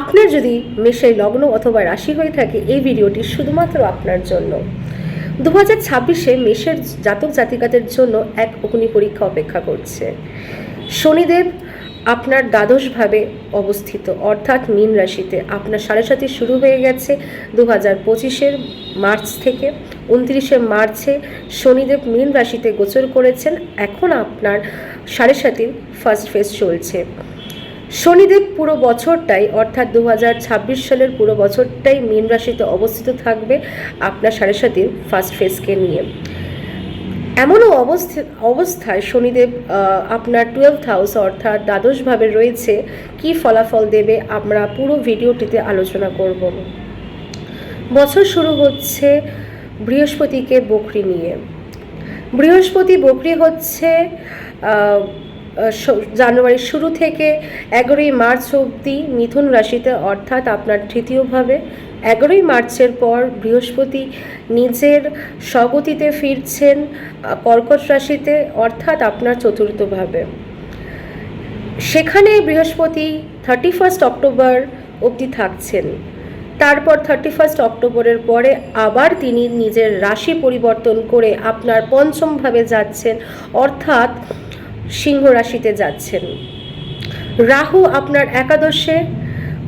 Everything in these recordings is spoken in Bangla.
আপনার যদি মেষের লগ্ন অথবা রাশি হয়ে থাকে, এই ভিডিওটি শুধুমাত্র আপনার জন্য। দু হাজার ছাব্বিশে মেষের জাতক জাতিকাদের জন্য এক অগ্নি পরীক্ষা অপেক্ষা করছে। শনিদেব আপনার দ্বাদশভাবে অবস্থিত, অর্থাৎ মীন রাশিতে। আপনার সাড়ে সাথে শুরু হয়ে গেছে দু হাজার পঁচিশের মার্চ থেকে। উনত্রিশে মার্চে শনিদেব মীন রাশিতে গোচর করেছেন। এখন আপনার সাড়ে সাতির ফার্স্ট ফেজ চলছে। শনিদেব পুরো বছরটাই, অর্থাৎ দু হাজার ছাব্বিশ সালের পুরো বছরটাই মীন রাশিতে অবস্থিত থাকবে আপনার সাড়ে সাতির ফার্স্ট ফেজকে নিয়ে। এমনও অবস্থা, অবস্থায় শনিদেব আপনার টুয়েলভ হাউস অর্থাৎ দ্বাদশভাবে রয়েছে, কি ফলাফল দেবে আমরা পুরো ভিডিওটিতে আলোচনা করব। বছর শুরু হচ্ছে বৃহস্পতিকে বকরি নিয়ে। বৃহস্পতি বকরি হচ্ছে জানুয়ারির শুরু থেকে এগারোই মার্চ অবধি মিথুন রাশিতে, অর্থাৎ আপনার তৃতীয়ভাবে, এগারোই মার্চের পর বৃহস্পতি নিজের স্বগতিতে ফিরছেন কর্কট রাশিতে, অর্থাৎ আপনার চতুর্থভাবে। সেখানে বৃহস্পতি থার্টি ফার্স্ট অক্টোবর অবধি থাকছেন। তারপর থার্টি ফার্স্ট অক্টোবরের পরে আবার তিনি নিজের রাশি পরিবর্তন করে আপনার পঞ্চমভাবে যাচ্ছেন, অর্থাৎ সিংহ রাশিতে যাচ্ছেন। রাহু আপনার একাদশে,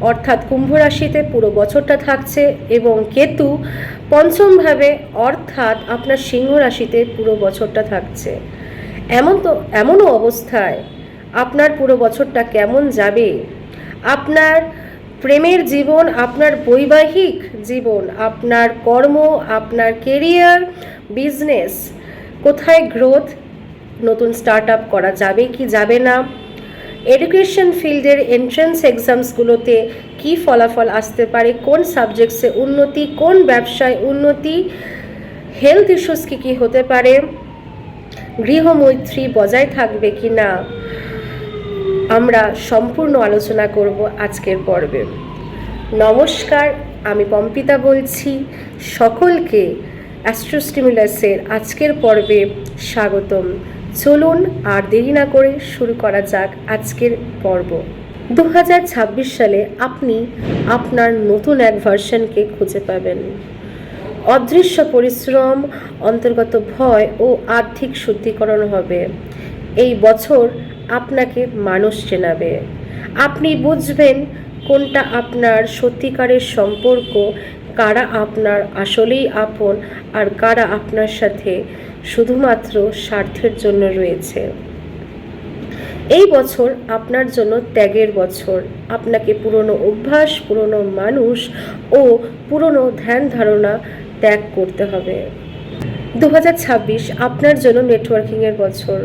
অর্থাৎ কুম্ভ রাশিতে পুরো বছরটা থাকছে এবং কেতু পঞ্চমভাবে, অর্থাৎ আপনার সিংহ রাশিতে পুরো বছরটা থাকছে। এমন তো, এমনও অবস্থায় আপনার পুরো বছরটা কেমন যাবে? আপনার প্রেমের জীবন, আপনার বৈবাহিক জীবন, আপনার কর্ম, আপনার কেরিয়ার বিজনেস কোথায় গ্রোথ নতুন স্টার্ট আপ করা যাবে কি যাবে না? এডুকেশন ফিল্ডের এন্ট্রান্স এক্সামসগুলোতে কি ফলাফল আসতে পারে? কোন সাবজেক্টসে উন্নতি? কোন ব্যবসায় উন্নতি? হেলথ ইস্যুস কী কী হতে পারে? গৃহমৈত্রী বজায় থাকবে কি না? আমরা সম্পূর্ণ আলোচনা করব আজকের পর্বে। নমস্কার, আমি পম্পিতা বলছি। সকলকে অ্যাস্ট্রোস্টিমুলাসের আজকের পর্বে স্বাগতম। চলুন আর দেরি না করে শুরু করা যাক আজকের পর্ব। দু হাজার ছাব্বিশ সালে আপনি আপনার নতুন এক ভার্সনকে খুঁজে পাবেন। অদৃশ্য পরিশ্রম, অন্তর্গত ভয় ও আর্থিক শুদ্ধিকরণ হবে। এই বছর আপনাকে মানুষ চেনাবে। আপনি বুঝবেন কোনটা আপনার সত্যিকারের সম্পর্ক কারা আপনার আসলেই আপন আর কারা আপনার সাথে শুধুমাত্র স্বার্থের জন্য রয়েছে? এই বছর আপনার জন্য ত্যাগের বছর। আপনাকে পুরনো অভ্যাস, পুরনো মানুষ ও পুরনো ধ্যান ধারণা ত্যাগ করতে হবে। দু হাজার ছাব্বিশ আপনার জন্য নেটওয়ার্কিংয়ের বছর।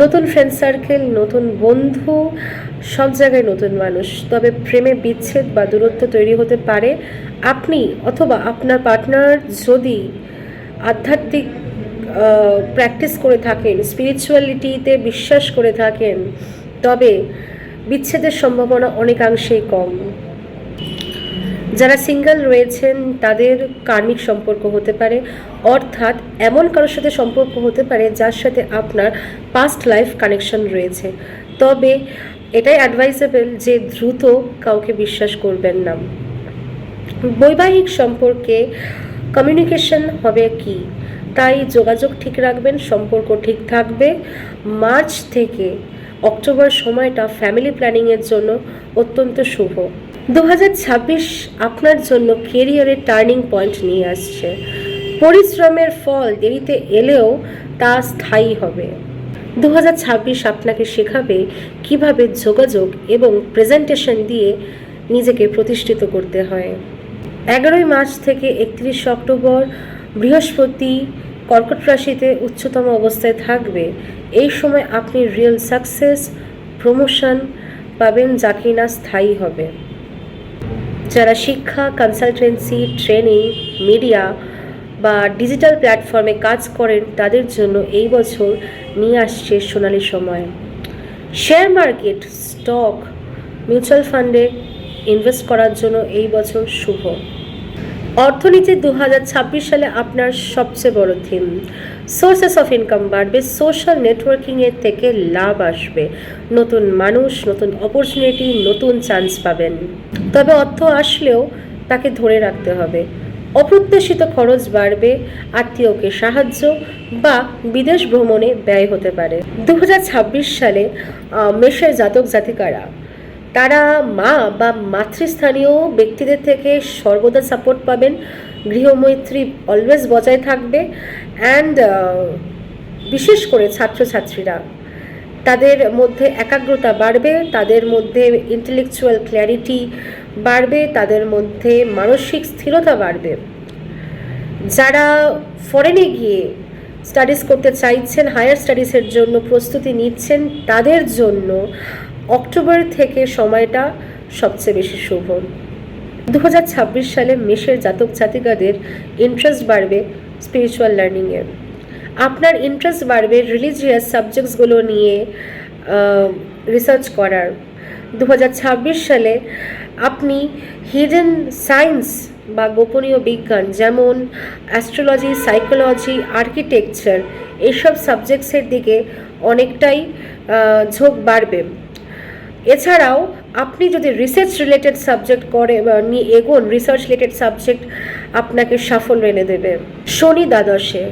নতুন ফ্রেন্ড সার্কেল নতুন বন্ধু, সব জায়গায় নতুন মানুষ। তবে প্রেমে বিচ্ছেদ বা দূরত্ব তৈরি হতে পারে। আপনি অথবা আপনার পার্টনার যদি আধ্যাত্মিক প্র্যাকটিস করে থাকেন স্পিরিচুয়ালিটিতে বিশ্বাস করে থাকেন, তবে বিচ্ছেদের সম্ভাবনা অনেকাংশেই কম। যারা সিঙ্গেল রয়েছেন, তাদের কার্মিক সম্পর্ক হতে পারে, অর্থাৎ এমন কারোর সাথে সম্পর্ক হতে পারে যার সাথে আপনার পাস্ট লাইফ কানেকশন রয়েছে। তবে এটাই অ্যাডভাইসেবল যে দ্রুত কাউকে বিশ্বাস করবেন না। বৈবাহিক সম্পর্কে কমিউনিকেশন হবে কি? তাই যোগাযোগ ঠিক রাখবেন, সম্পর্ক ঠিক থাকবে। মার্চ থেকে অক্টোবর সময়টা ফ্যামিলি প্ল্যানিংয়ের জন্য অত্যন্ত শুভ। দু হাজার ছাব্বিশ আপনার জন্য কেরিয়ারের টার্নিং পয়েন্ট নিয়ে আসছে। পরিশ্রমের ফল দেরিতে এলেও তা স্থায়ী হবে। দু হাজার ছাব্বিশ আপনাকে শেখাবে কীভাবে যোগাযোগ এবং প্রেজেন্টেশন দিয়ে নিজেকে প্রতিষ্ঠিত করতে হয়। এগারোই মার্চ থেকে একত্রিশ অক্টোবর বৃহস্পতি কর্কট রাশিতে উচ্চতম অবস্থায় থাকবে। এই সময় আপনি রিয়েল সাকসেস প্রমোশন পাবেন যা কিনা স্থায়ী হবে। যারা শিক্ষা কনসালটেন্সি ট্রেনিং মিডিয়া বা ডিজিটাল প্ল্যাটফর্মে কাজ করেন, তাদের জন্য এই বছর নিয়ে আসছে সোনালি সময়। শেয়ার মার্কেট স্টক মিউচুয়াল ফান্ডে ইনভেস্ট করার জন্য এই বছর শুভ। অর্থনীতি দুহাজার ছাব্বিশ সালে আপনার সবচেয়ে বড় থিম। সোর্সেস অফ ইনকাম বাড়বে সোশ্যাল নেটওয়ার্কিংয়ের থেকে লাভ আসবে। নতুন মানুষ, নতুন অপরচুনিটি নতুন চান্স পাবেন। তবে অর্থ আসলেও তাকে ধরে রাখতে হবে। অপ্রত্যাশিত খরচ বাড়বে, আত্মীয়কে সাহায্য বা বিদেশ ভ্রমণে ব্যয় হতে পারে। দু হাজার ছাব্বিশ সালে মেষের জাতক জাতিকারা তারা মা বা মাতৃস্থানীয় ব্যক্তিদের থেকে সর্বদা সাপোর্ট পাবেন। গৃহমৈত্রী অলওয়েজ বজায় থাকবে অ্যান্ড বিশেষ করে ছাত্রছাত্রীরা। তাদের মধ্যে একাগ্রতা বাড়বে, তাদের মধ্যে ইন্টেলেকচুয়াল ক্ল্যারিটি বাড়বে, তাদের মধ্যে মানসিক স্থিরতা বাড়বে। যারা ফরেনে গিয়ে স্টাডিজ করতে চাইছেন হায়ার স্টাডিজের জন্য প্রস্তুতি নিচ্ছেন, তাদের জন্য অক্টোবর থেকে সময়টা সবচেয়ে বেশি শুভ। দু হাজার ছাব্বিশ সালে মেষের জাতক জাতিকাদের ইন্টারেস্ট বাড়বে স্পিরিচুয়াল লার্নিংয়ে আপনার ইন্টারেস্ট বাড়বে রিলিজিয়াস সাবজেক্টসগুলো নিয়ে রিসার্চ করার। দু হাজার ছাব্বিশ সালে আপনি হিডেন সায়েন্স বা গোপনীয় বিজ্ঞান যেমন অ্যাস্ট্রোলজি সাইকোলজি আর্কিটেকচার এইসব সাবজেক্টসের দিকে অনেকটাই ঝোঁক বাড়বে। এছাড়াও আপনি যদি রিসার্চ রিলেটেড সাবজেক্ট করে নিয়ে এগোন রিসার্চ রিলেটেড সাবজেক্ট আপনাকে সাফল্য এনে দেবে। শনি দ্বাদশে,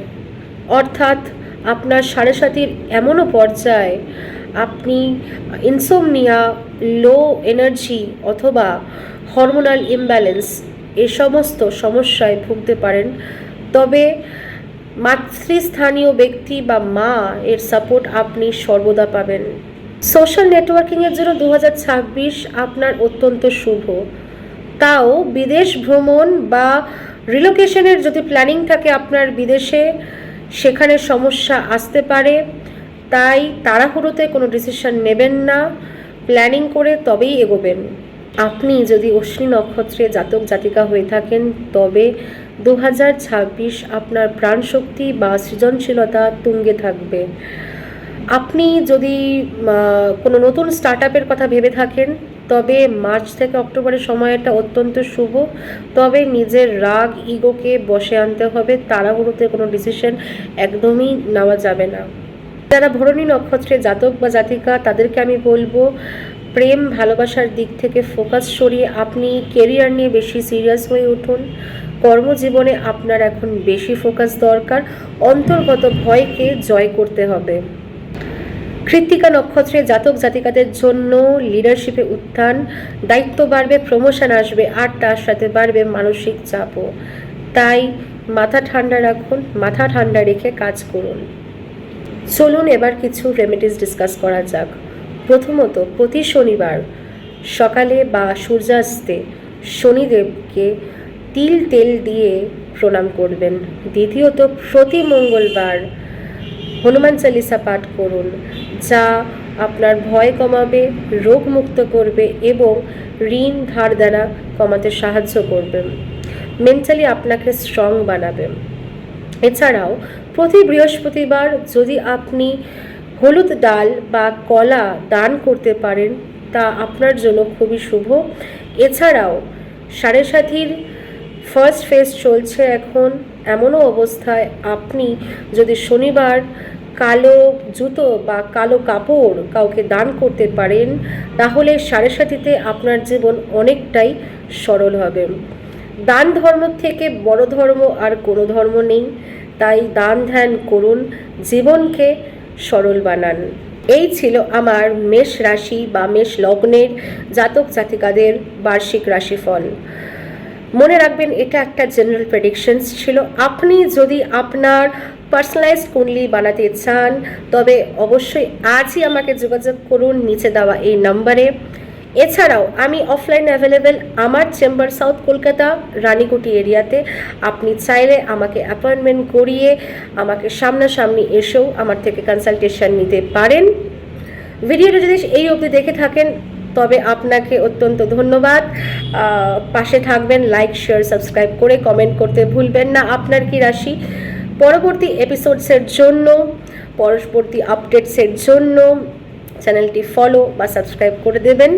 অর্থাৎ আপনার সাড়ে সাতির এমনও পর্যায়ে আপনি ইনসোমনিয়া লো এনার্জি অথবা হরমোনাল ইমব্যালেন্স এ সমস্ত সমস্যায় ভুগতে পারেন। তবে মাতৃস্থানীয় ব্যক্তি বা মা এর সাপোর্ট আপনি সর্বদা পাবেন। সোশ্যাল নেটওয়ার্কিংয়ের জন্য দু হাজার ছাব্বিশ আপনার অত্যন্ত শুভ। তাও বিদেশ ভ্রমণ বা রিলোকেশনের যদি প্ল্যানিং থাকে আপনার বিদেশে, সেখানে সমস্যা আসতে পারে। তাই তাড়াহুড়োতে কোনো ডিসিশন নেবেন না। প্ল্যানিং করে তবেই এগোবেন। আপনি যদি অশ্বিনী নক্ষত্রে জাতক জাতিকা হয়ে থাকেন, তবে দু হাজার ছাব্বিশ আপনার প্রাণশক্তি বা সৃজনশীলতা তুঙ্গে থাকবে। আপনি যদি কোনো নতুন স্টার্ট আপের কথা ভেবে থাকেন, তবে মার্চ থেকে অক্টোবরের সময়টা অত্যন্ত শুভ। তবে নিজের রাগ ইগোকে বসে আনতে হবে, তাড়াহুড়োতে কোনো ডিসিশন একদমই নেওয়া যাবে না। যারা ভরণী নক্ষত্রে জাতক বা জাতিকা, তাদেরকে আমি বলব, প্রেম, ভালোবাসার দিক থেকে ফোকাস সরিয়ে আপনি কেরিয়ার নিয়ে বেশি সিরিয়াস হয়ে উঠুন। কর্মজীবনে আপনার এখন বেশি ফোকাস দরকার। অন্তর্গত ভয়কে জয় করতে হবে। কৃত্তিকা নক্ষত্রে জাতক জাতিকাদের জন্য লিডারশিপে উত্থান। দায়িত্ব বাড়বে প্রমোশন আসবে আর তার সাথে বাড়বে মানসিক চাপও। তাই মাথা ঠান্ডা রাখুন, মাথা ঠান্ডা রেখে কাজ করুন। চলুন, এবার কিছু রেমেডিস ডিসকাস করা যাক। প্রথমত, প্রতি শনিবার সকালে বা সূর্যাস্তে শনিদেবকে তিল তেল দিয়ে প্রণাম করবেন। দ্বিতীয়ত, প্রতি মঙ্গলবার হনুমান চালিসা পাঠ করুন। যা আপনার ভয় কমাবে, রোগ মুক্ত করবে এবং ঋণ ধার দেনা কমাতে সাহায্য করবে। মেন্টালি আপনাকে স্ট্রং বানাবে। এছাড়াও, প্রতি বৃহস্পতিবার যদি আপনি হলুদ ডাল বা কলা দান করতে পারেন, তা আপনার জন্য খুবই শুভ। এছাড়াও, সাড়ে সাথীর ফার্স্ট ফেজ চলছে এখন। এমনও অবস্থায় আপনি যদি শনিবার কালো জুতো বা কালো কাপড় কাউকে দান করতে পারেন, তাহলে সাড়ে সাথীতে আপনার জীবন অনেকটাই সরল হবে। দান ধর্ম থেকে বড় ধর্ম আর কোনো ধর্ম নেই, তাই দান ধ্যান করুন, জীবনকে সরল বানান। এই ছিল আমার মেষ রাশি বা মেষ লগ্নের জাতক জাতিকাদের বার্ষিক রাশিফল। মনে রাখবেন, এটা একটা জেনারেল প্রেডিকশনস ছিল। আপনি যদি আপনার পার্সোনালাইজ কুণ্ডলি বানাতে চান, তবে অবশ্যই আজই আমাকে যোগাযোগ করুন নিচে দেওয়া এই নম্বরে। এছাড়াও আমি অফলাইন অ্যাভেলেবেল আমার চেম্বার সাউথ কলকাতা, রানীকুটি এরিয়াতে। আপনি চাইলে আমাকে অ্যাপয়েন্টমেন্ট করিয়ে আমাকে সামনাসামনি এসেও আমার থেকে কনসালটেশন নিতে পারেন। ভিডিওটা যদি এই অবধি দেখে থাকেন, তবে আপনাকে অত্যন্ত ধন্যবাদ। পাশে থাকবেন লাইক শেয়ার সাবস্ক্রাইব করে কমেন্ট করতে ভুলবেন না। আপনার কি রাশি? পরবর্তী এপিসোডসের জন্য, পরবর্তী আপডেটসের জন্য চ্যানেলটি ফলো বা সাবস্ক্রাইব করে দেবেন।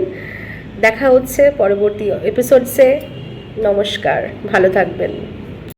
দেখা হচ্ছে পরবর্তী এপিসোডসে নমস্কার, ভালো থাকবেন।